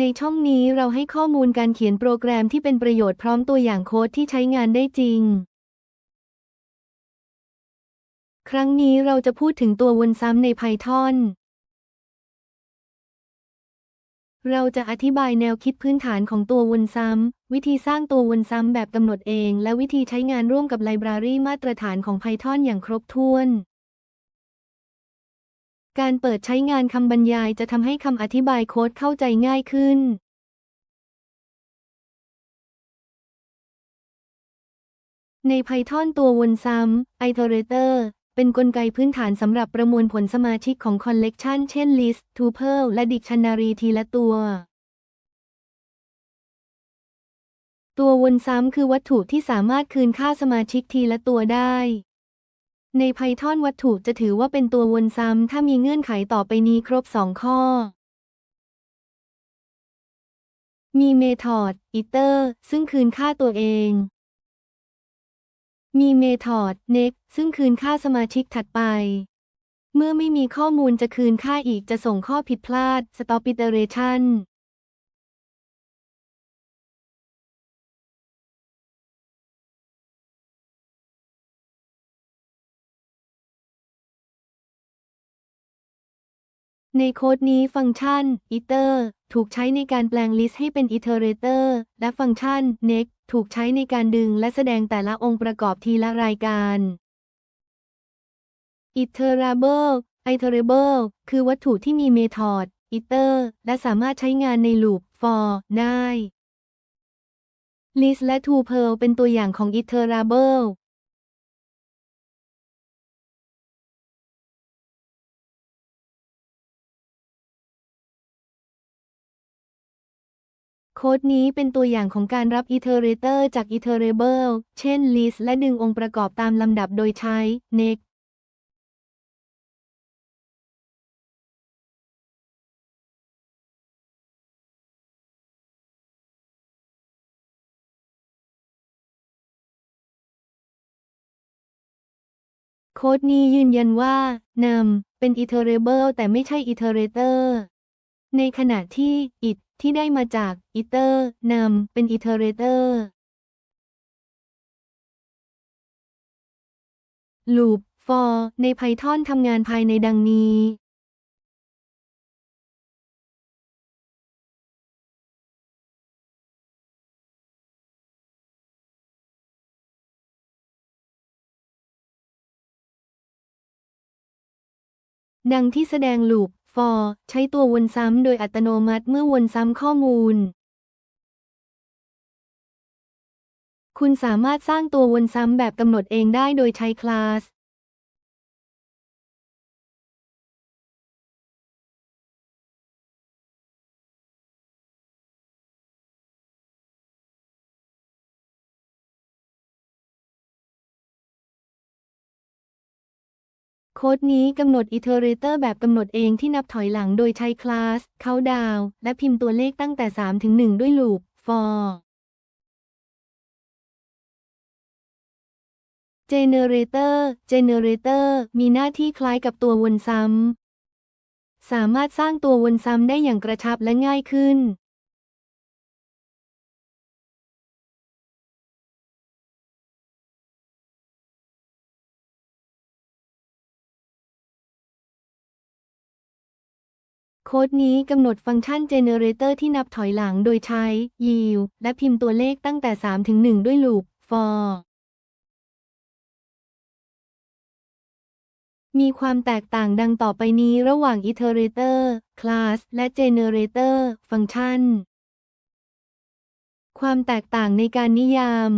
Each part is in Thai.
ในช่องนี้เราให้ข้อมูลการเขียนโปรแกรมที่เป็นประโยชน์พร้อมตัวอย่างโค้ดที่ใช้งานได้จริง ครั้งนี้เราจะพูดถึงตัววนซ้ำใน Python เราจะอธิบายแนวคิดพื้นฐานของตัววนซ้ำ วิธีสร้างตัววนซ้ำแบบกำหนดเอง และวิธีใช้งานร่วมกับไลบรารีมาตรฐานของ Python อย่างครบถ้วน การเปิดใช้งานคำบรรยายจะทำให้คำอธิบายโค้ดเข้าใจง่ายขึ้น ใน Python ตัววนซ้ำ iterator เป็นกลไกพื้นฐานสำหรับประมวลผลสมาชิกของ collection เช่น list tuple และ dictionary ทีละตัว ตัววนซ้ำคือวัตถุที่สามารถคืนค่าสมาชิกทีละตัวได้ ใน Python วัตถุจะถือว่าเป็นตัววนซ้ำ ถ้ามีเงื่อนไขต่อไปนี้ครบ 2 ข้อ มี method iter ซึ่งคืนค่าตัวเอง มี method next ซึ่งคืนค่าสมาชิกถัดไป เมื่อไม่มีข้อมูลจะคืนค่าอีกจะส่งข้อผิดพลาด stop iteration ในโค้ดนี้ฟังก์ชัน iter ถูกใช้ในการแปลง list ให้เป็น iterator และฟังก์ชัน next ถูกใช้ในการดึงและแสดงแต่ละองค์ประกอบทีละรายการ iterable iterable คือวัตถุที่มี method iter และสามารถใช้งานใน loop for ได้ list และ tuple เป็นตัวอย่างของ iterable โค้ดนี้เป็นตัวอย่างของการรับ iterator จาก iterable เช่น list และดึงองค์ประกอบตามลำดับโดยใช้ next โค้ดนี้ยืนยันว่านำเป็น iterable แต่ไม่ใช่ iterator ในขณะที่ it ที่ได้มาจาก iter นำเป็น iterator loop for ใน Python ทำงานภายในดังนี้ ดังที่แสดง loop for ใช้ตัววนซ้ำโดยอัตโนมัติเมื่อวนซ้ำข้อมูล คุณสามารถสร้างตัววนซ้ำแบบกำหนดเองได้โดยใช้คลาส ค้ดนี้กำหนด iterator แบบกำหนดเองที่นับถอยหลังโดยใช้คลาส countdown และพิมพ์ตัวเลขตั้งแต่ 3 ถึง 1 ด้วย loop for generator generator มีหน้าที่คล้ายกับตัววนซ้ำ สามารถสร้างตัววนซ้ำได้อย่างกระชับและง่ายขึ้น ค้ดนี้กำหนดฟังก์ชัน generator ที่นับถอยหลังโดยใช้ yield และพิมพ์ตัวเลขตั้งแต่ 3 ถึง 1 ด้วย loop for มีความแตกต่างดังต่อไปนี้ระหว่าง iterator class และ generator ฟังก์ชันความแตกต่างในการนิยาม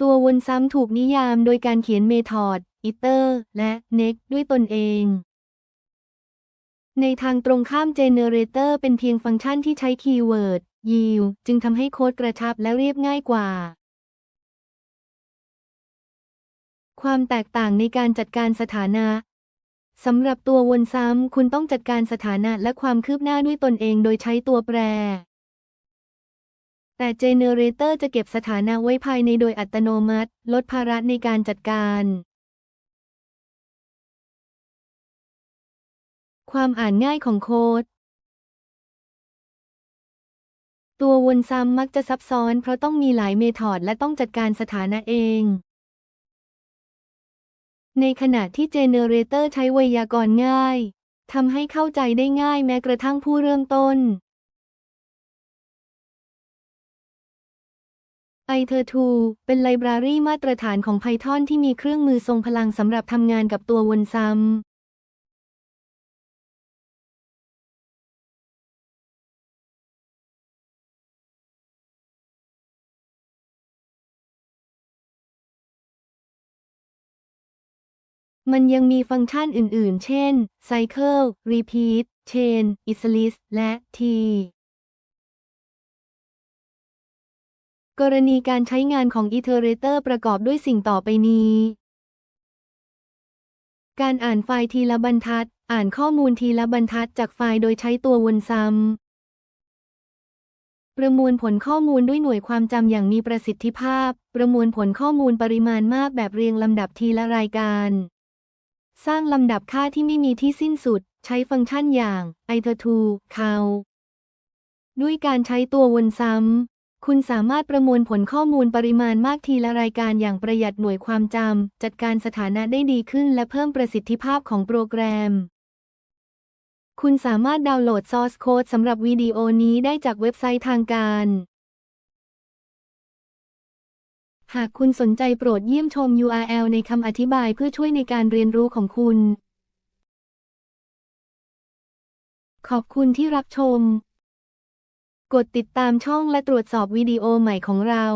ตัววนซ้ำถูกนิยามโดยการเขียน method iter และ next ด้วยตนเอง ในทางตรงข้าม generator เป็นเพียงฟังก์ชันที่ใช้คีย์เวิร์ด yield จึงทำให้โค้ดกระชับและเรียบง่ายกว่า ความแตกต่างในการจัดการสถานะสำหรับตัววนซ้ำ คุณต้องจัดการสถานะและความคืบหน้าด้วยตนเองโดยใช้ตัวแปร แต่ Generator จะเก็บสถานะไว้ภายในโดยอัตโนมัติ ลดภาระในการจัดการ ความอ่านง่ายของโค้ด ตัววนซ้ำมักจะซับซ้อนเพราะต้องมีหลายเมธอดและต้องจัดการสถานะเอง ในขณะที่เจเนเรเตอร์ใช้ไวยากรณ์ง่ายทำให้เข้าใจได้ง่ายแม้กระทั่งผู้เริ่มต้น i t e r 2เป็นไลบรารีมาตรฐานของ Python ที่มีเครื่องมือทรงพลังสำหรับทำงานกับตัววนซ้ำ มันยังมีฟังก์ชันอื่นๆ เช่น Cycle, Repeat, Chain, Islist และ T กรณีการใช้งานของ Iterator ประกอบด้วยสิ่งต่อไปนี้ การอ่านไฟล์ทีละบรรทัด อ่านข้อมูลทีละบรรทัดจากไฟล์โดยใช้ตัววนซ้ำ ประมวลผลข้อมูลด้วยหน่วยความจำอย่างมีประสิทธิภาพ ประมวลผลข้อมูลปริมาณมากแบบเรียงลำดับทีละรายการ สร้างลำดับค่าที่ไม่มีที่สิ้นสุด ใช้ฟังก์ชันอย่าง iter2 count ด้วยการใช้ตัววนซ้ำ คุณสามารถประมวลผลข้อมูลปริมาณมากทีละรายการอย่างประหยัดหน่วยความจำ จัดการสถานะได้ดีขึ้นและเพิ่มประสิทธิภาพของโปรแกรม คุณสามารถดาวน์โหลด Source Code สำหรับวิดีโอนี้ได้จากเว็บไซต์ทางการ หากคุณสนใจโปรดเยี่ยมชม URL ในคำอธิบายเพื่อช่วยในการเรียนรู้ของคุณ ขอบคุณที่รับชม กดติดตามช่องและตรวจสอบวิดีโอใหม่ของเรา